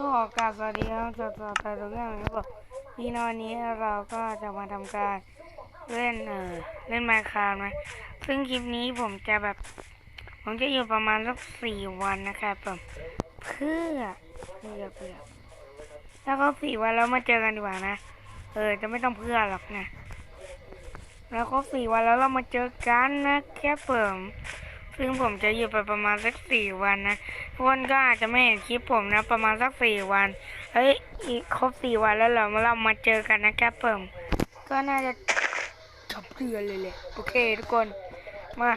ก็ขอกราบสวัสดีครับสวัสดีแต่ทุกอย่างนครับที่นอนนี้เราก็จะมาทำการเล่นเออเล่นไมค์คาร์นะซึ่งคลิปนี้ผมจะแบบ ผมจะอยู่ประมาณสักสี่วันนะครับผมเพื่อเพื่อเพื่อแล้วก็สี่วันแล้วมาเจอกันดีกว่านะเออจะไม่ต้องเพื่อหรอกนะ แล้วก็สี่วันแล้วเรามาเจอกันนะแค่เปิม ซึ่งผมจะอยู่ไปประมาณสักสี่วันนะทุกคนก็อาจจะไม่เห็นคลิปผมนะ ประมาณสักสี่วัน เฮ้ยอีกครบสี่วันแล้วเหรอเรามาเจอกันนะแค่เปิมก็น่าจะจบเดือนเลยแหละโอเคทุกคนมา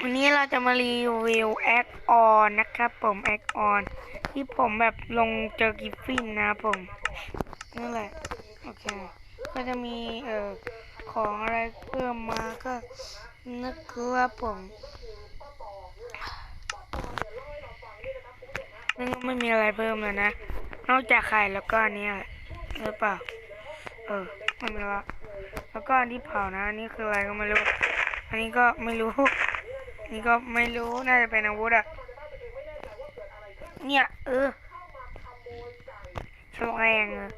วันนี้เราจะมารีวิวแอคออนนะครับผมแอคออนที่ผมแบบลงเจอกิฟฟินนะผมนั่นแหละโอเคก็จะมีเอ่อของอะไรเพิ่มมาก็นึกคือว่าผม นึกว่าไม่มีอะไรเพิ่มเลยนะ นอกจากไข่แล้วก็อันนี้หรือเปล่า เออไม่มีละแล้วก็อันที่เผานะ อันนี้คืออะไรก็ไม่รู้ อันนี้ก็ไม่รู้อันนี่ก็ไม่รู้ น่าจะเป็นอาวุธอะเนี่ย เออฉลงอะ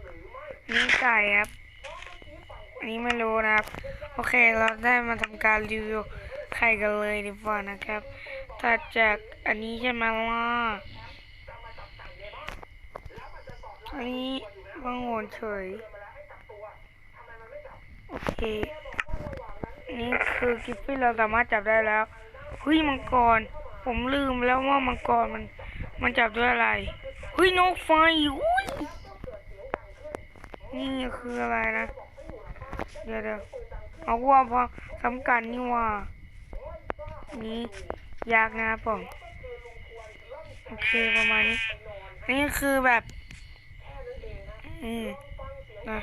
นี่ไก่ครับ อันนี้ไม่รู้นะครับ โอเค เราได้มาทำการรีวิวไข่กันเลยดีกว่านะครับถัดจากอันนี้ใช่ไหมล่ะ อันนี้บังโหนเฉย โอเค นี่คือกิฟฟี่เราสามารถจับได้แล้วเฮ้ยมังกร ผมลืมแล้วว่ามังกรมัน มันจับด้วยอะไรเฮ้ยนกไฟอุ้ยนี่คืออะไรนะ เดี๋ยวเดี๋ยวเอาว่าพอสำคัญนี่ว่า นี่ยากนะครับผม โอเคประมาณนี้ นี่คือแบบ อืมนะ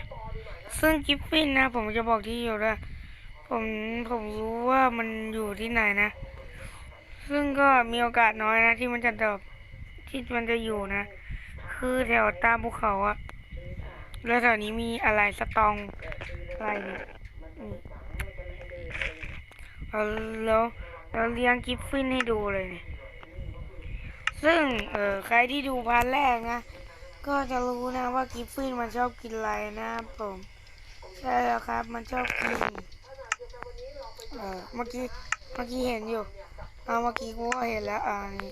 ซึ่งกิฟฟินนะ ผมจะบอกที่อยู่ด้วยผมผมรู้ว่ามันอยู่ที่ไหนนะ ซึ่งก็มีโอกาสน้อยนะ ที่มันจะตอบที่มันจะอยู่นะ คือแถวตามภูเขาอะแล้วแถวนี้มีอะไรสตองอะไรเนี่ยอืมแล้วเราเลี้ยงกิฟฟินให้ดูเลยเนี่ยซึ่งเออใครที่ดูพาร์ทแรกนะ ก็จะรู้นะว่ากิฟฟินมันชอบกินอะไรนะครับผมใช่แล้วครับ มันชอบกินเออเมื่อกี้เมื่อกี้เห็นอยู่เอาเมื่อกี้กูก็เห็นแล้วอ่านี่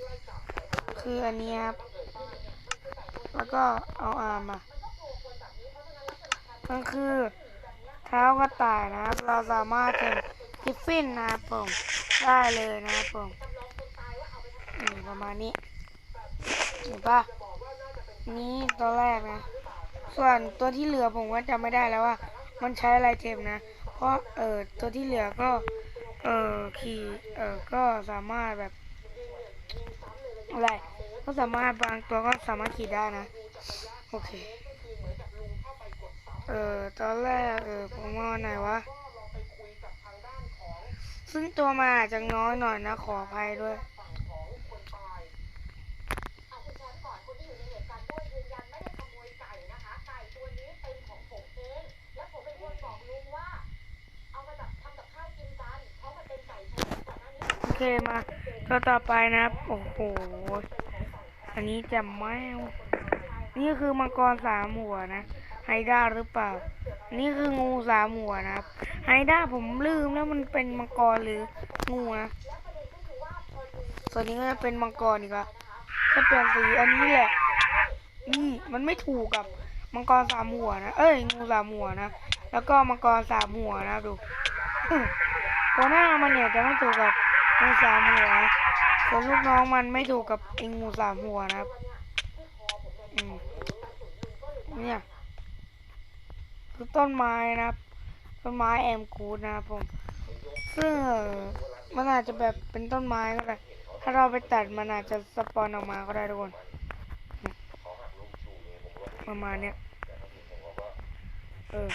คืออันนี้ครับ แล้วก็เอาอามามันคือเท้ากระต่ายนะครับ เราสามารถเป็นกิฟฟินนะครับผมได้เลยนะครับผมนี่ประมาณนี้เห็นปะ นี่ตัวแรกนะ ส่วนตัวที่เหลือผมก็จำไม่ได้แล้วว่า มันใช้อะไรเทมนะ เพราะเออตัวที่เหลือก็ เออขี่เออก็สามารถแบบอะไรก็สามารถบางตัวก็สามารถขี่ได้นะ โอเค เออตอนแรกเออผมว่าไหนวะ ซึ่งตัวมันอาจจะน้อยหน่อยนะขออภัยด้วย เคมาตัวต่อไปนะครับโอ้โห อันนี้จะแมวนี่คือมังกรสามหัวนะไฮด้าหรือเปล่า นี่คืองูสามหัวนะครับไฮด้าผมลืมแล้วมันเป็นมังกรหรืองูนะส่วนนี้ก็จะเป็นมังกรอีกละถ้าเปลี่ยนสีอันนี้แหละ นี่มันไม่ถูกกับมังกรสามหัวนะ เอ้ยงูสามหัวนะ แล้วก็มังกรสามหัวนะดูตัวหน้ามันเนี่ยจะไม่ถูกกับ งูสามหัวส่วนลูกน้องมันไม่ถูกกับไอ้งูสามหัวนะครับเนี่ยคือต้นไม้นะครับ ต้นไม้แอมกูดนะครับผมซึ่งมันอาจจะแบบเป็นต้นไม้ก็ได้ ถ้าเราไปตัดมันอาจจะสปอนออกมาก็ได้ทุกคนมประมาณเนี้ยเออ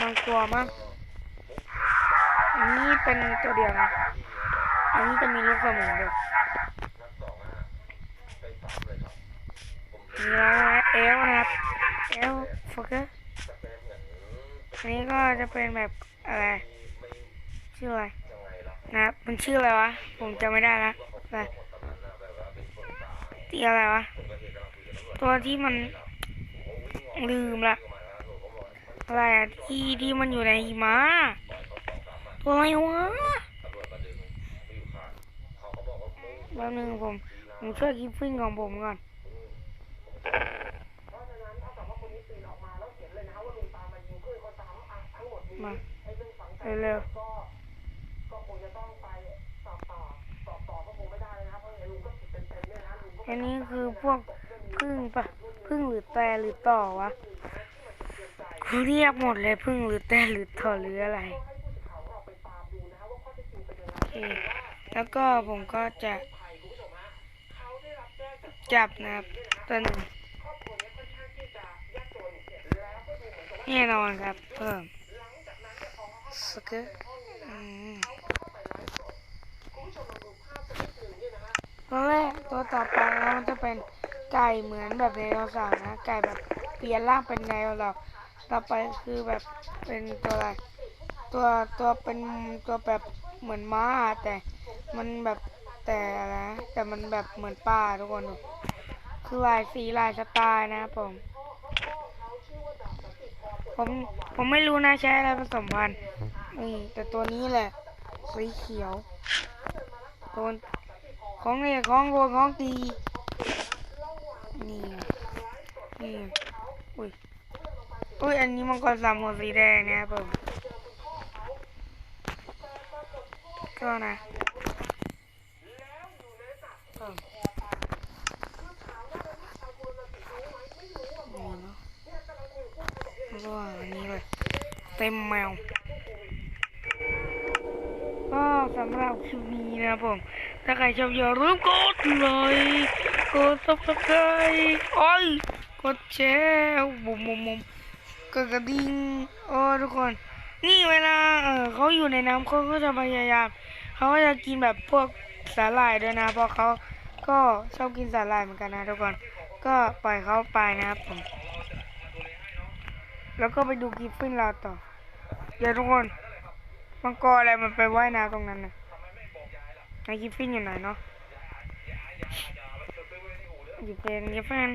บางตัวมั้ง นนี้เป็นตัวเดียวนะอันนี้จะมีลูกสมุนด้วยมีแล้วนะเอลนะครับเอลโฟกัสอันนี้ก็จะเป็นแบบอะไรชื่ออะไรนะครับมันชื่ออะไรวะผมจำไม่ได้ละไปตีอะไรวะตัวที่มันลืมละอะไรอะที่ที่มันอยู่ในหิมะ อะไรวะแป๊บนึงผม ผมช่วยกิฟฟิ้งของผมก่อนมาเร็วอันนี้คือพวกพึ่งปะพึ่งหรือแต่หรือต่อวะเขาเรียกหมดเลยพึ่งหรือแต่หรือต่อหรืออะไร โอเค แล้วก็ผมก็จะจับนะครับตัวหนึ่งแน่นอนครับ เพิ่มสกตัวแรกตัวต่อไปนะมันจะเป็นไก่เหมือนแบบไดโนเสาร์นะ ไก่แบบเปลี่ยนร่างเป็นไดโนเสาร์ต่อไปคือแบบเป็นตัวอะไร ตัวตัวเป็นตัวแบบเหมือนม้าแต่ มันแบบแต่อะไรนะแต่มันแบบเหมือนป้าทุกคนคือลายสีลายสไตล์นะครับผมผมผมไม่รู้นะใช้อะไรผสมพันธุ์นี่แต่ตัวนี้แหละสีเขียวโดนของเนี่ยของโดนของตีนี่นี่อุ้ยอุ้ยอันนี้มังกรสามหัวสีแดงเนะครับผมก็นะเออนี่เนาะแล้ว ก็อันนี้เลย เต็มแมว ก็สำหรับคลิปนี้นะผม ถ้าใครชอบอย่าลืมกดไลค์กดซับสไครต์อ้ยกดแชร์บุมบุมบุมกดกระดิ่งโอ้ทุกคน นี่เวลาเออเขาอยู่ในน้ำเขาก็จะพยายามเขาก็จะกินแบบพวกสาหร่ายด้วยนะเพราะเขาก็ชอบกินสาหร่ายเหมือนกันนะทุกคน ก็ปล่อยเขาไปนะครับผม แล้วก็ไปดูกิฟฟินเราต่อเดี๋ยวทุกคน มังกรอะไรมันไปว่ายน้ำตรงนั้นนะไอ้กิฟฟินอยู่ไหนเนาะอยู่เป็นกิฟฟิน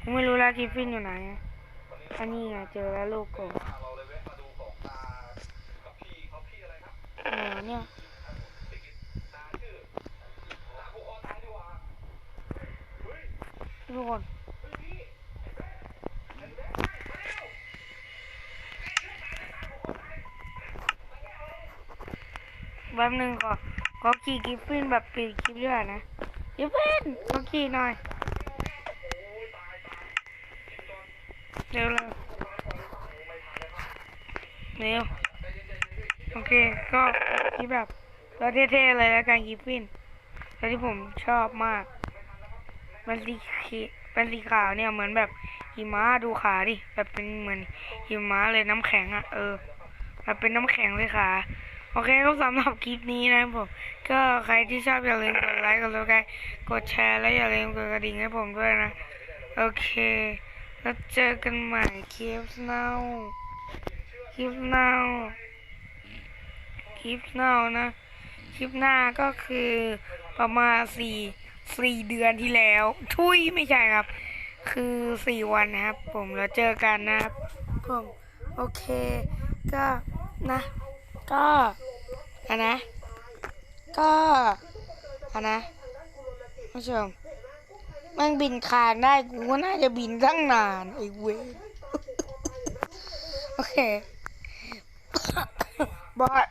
ผมไม่รู้ล้วกิฟฟินอยู่ไหน อันนี้ไงเจอแล้วลูกโกเนี่ยทุกคน แป๊บนึงขอขอขี่กิฟฟินแบบปิดคลิปด้วยนะกิฟฟินขอขี่หน่อยเร็วเร็วเร็วโอเคก็คลิปแบบเท่ๆเลยแล้วกันกิฟฟินตัวที่ผมชอบมาก มันสีขีเป็นสีขาวเนี่ยเหมือนแบบหิมะดูขาดิแบบเป็นเหมือนหิมะเลยน้ำแข็งอะ่ะเออแบบเป็นน้ำแข็งเลยขา โอเคก็สำหรับคลิปนี้นะครับผมก็ใครที่ชอบอย่าลืมกดไลค์กดซับสไครต์กดแชร์และอย่าลืมกดกระดิ่งให้ผมด้วยนะ โอเค แล้วเจอกันใหม่คลิปหน้าคลิปหน้าคลิปหน้านะคลิปหน้าก็คือประมาณสี่สี่เดือนที่แล้ว ทุยไม่ใช่ครับ คือสี่วันนะครับ ผมแล้วเจอกันนะครับผมโอเค ก็นะ ก็อะนะ ก็อะนะผู้ชมมันบินคานได้กูก็น่าจะบินตั้งนานไอ้เวโอเคบอย